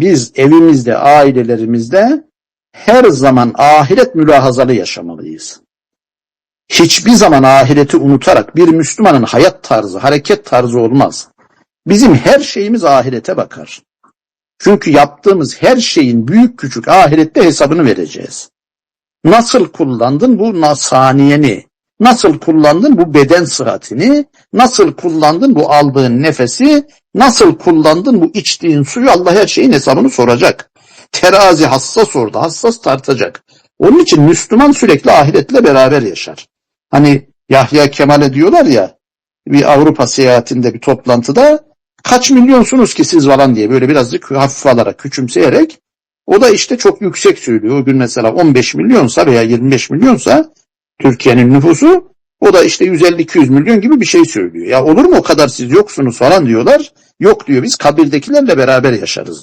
biz evimizde, ailelerimizde her zaman ahiret mülahazalı yaşamalıyız. Hiçbir zaman ahireti unutarak bir Müslümanın hayat tarzı, hareket tarzı olmaz. Bizim her şeyimiz ahirete bakar. Çünkü yaptığımız her şeyin büyük küçük ahirette hesabını vereceğiz. Nasıl kullandın bu saniyeni? Nasıl kullandın bu beden sıhhatini? Nasıl kullandın bu aldığın nefesi? Nasıl kullandın bu içtiğin suyu? Allah her şeyin hesabını soracak. Terazi hassas orada, hassas tartacak. Onun için Müslüman sürekli ahiretle beraber yaşar. Hani Yahya Kemal'e diyorlar ya, bir Avrupa seyahatinde bir toplantıda kaç milyonsunuz ki siz falan diye böyle birazcık hafif alarak, küçümseyerek o da işte çok yüksek söylüyor. O gün mesela 15 milyonsa veya 25 milyonsa Türkiye'nin nüfusu o da işte 150-200 milyon gibi bir şey söylüyor. Ya olur mu o kadar siz yoksunuz falan diyorlar. Yok diyor biz kabirdekilerle beraber yaşarız.